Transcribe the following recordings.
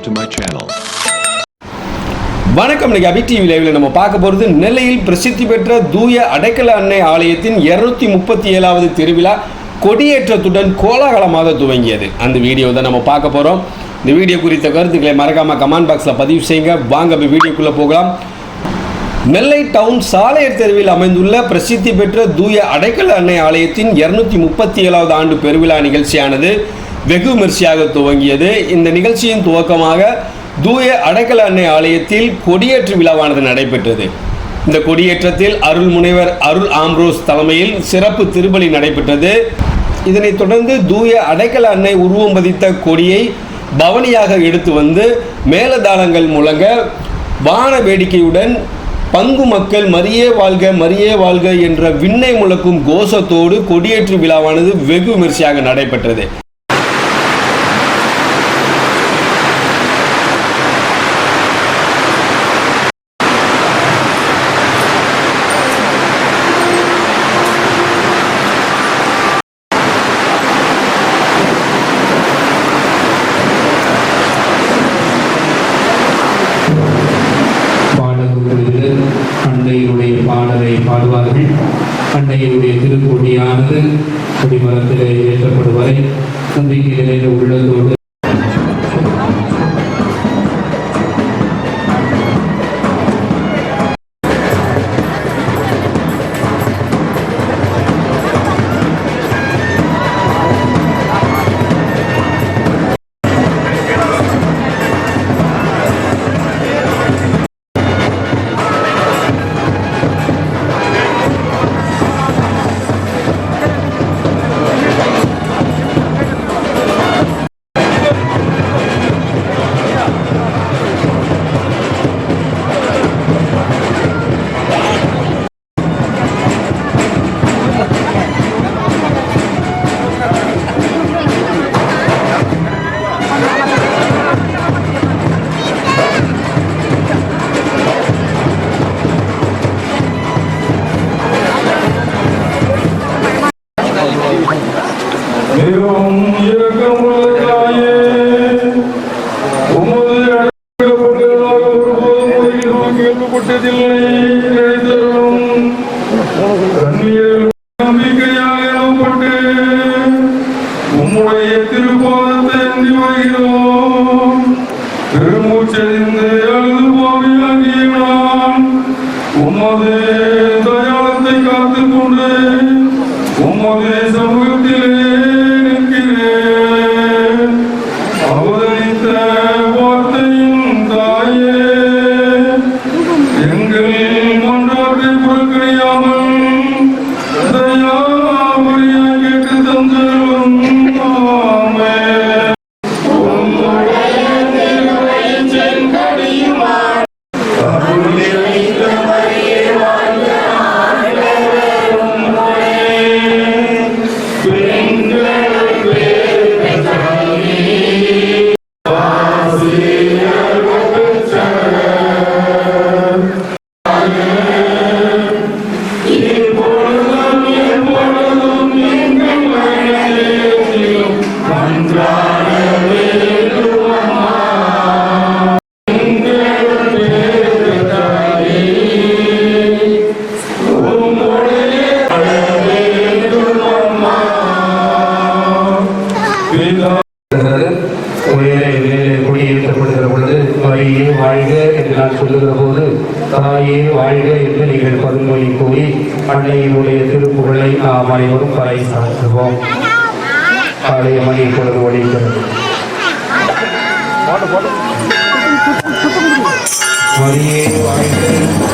subscribe to my channel. வணக்கம். இன்னைக்கு அபி TV லைவில் நம்ம பார்க்க போகிறது நெல்லையில் பிரசித்தி பெற்ற தூய அடைக்கல அன்னை ஆலயத்தின் இருநூத்தி முப்பத்தி ஏழாவது திருவிழா கொடியேற்றத்துடன் கோலாகலமாக துவங்கியது. அந்த வீடியோ தான் நம்ம பார்க்க போகிறோம் இந்த வீடியோ குறித்த கருத்துக்களை மறக்காம கமெண்ட் பாக்ஸில் பதிவு செய்யுங்க. வாங்க இப்போ வீடியோக்குள்ளே போகலாம். நெல்லை டவுன் சாலையர் தெருவில் அமைந்துள்ள பிரசித்தி பெற்ற தூய அடைக்கல அன்னை ஆலயத்தின் இருநூத்தி முப்பத்தி ஏழாவது ஆண்டு பெருவிழா நிகழ்ச்சியானது வெகு விமர்சையாக துவங்கியது. இந்த நிகழ்ச்சியின் துவக்கமாக தூய அடைக்கல அன்னை ஆலயத்தில் கொடியேற்று விழாவானது நடைபெற்றது. இந்த கொடியேற்றத்தில் அருள் முனைவர் அருள் ஆம்ரோஸ் தலைமையில் சிறப்பு திருப்பலி நடைபெற்றது. இதனைத் தொடர்ந்து தூய அடைக்கல அன்னை உருவம் பதித்த கொடியை பவனியாக எடுத்து வந்து மேலதாளங்கள் முழங்க வான வேடிக்கையுடன் பங்கு மக்கள் மரியே வாழ்க மரியே வாழ்க என்ற விண்ணை முழக்கும் கோஷத்தோடு கொடியேற்று விழாவானது வெகு விமர்சையாக நடைபெற்றது. அன்னையுடைய பாடலை பாடுவார்கள். அன்னையுடைய திருக்கொடியானது கொடிமரத்திலே ஏற்றப்படுவதை வரை நம்பிக்கையிலே உள்ளதோடு மிகவும் இரக்கமுள்ள தாயே, உமது அழைக்கப்பட்டவர்களாக ஒருபோதும் உலகில் நாம் கேள்விப்பட்டதில்லை. இறைதரும் கண்ணியர் நம்பிக்கையாக நம்பப்பட்டு, உம்முடைய திருப்பாதத்தை அண்டி வருகிறோம். பெருமூச்செறிந்து அழுது பாவியாகிய நான், உமது உயரே மேலே பொழுது தாயே வாழ்க என்று நான் சொல்லுகிற போது தாயே வாழ்க என்று நீங்கள் பதுமொழி கூறி அன்னையினுடைய திருப்புகழை நாம் அனைவரும் பறை சாற்றுவோம் ஆலய மணி பொழுது ஒழிக்கிறது மரியே வாழ்க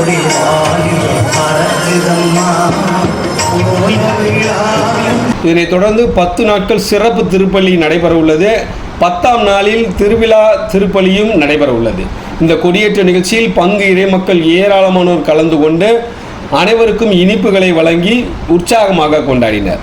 வருதம்மா இதனைத் தொடர்ந்து பத்து நாட்கள் சிறப்பு திருப்பலி நடைபெற உள்ளது பத்தாம் நாளில் திருவிழா திருப்பலியும் நடைபெற உள்ளது இந்த கொடியேற்ற நிகழ்ச்சியில் பங்கு இறைமக்கள் ஏராளமானோர் கலந்து கொண்டு அனைவருக்கும் இனிப்புகளை வழங்கி உற்சாகமாக கொண்டாடினர்.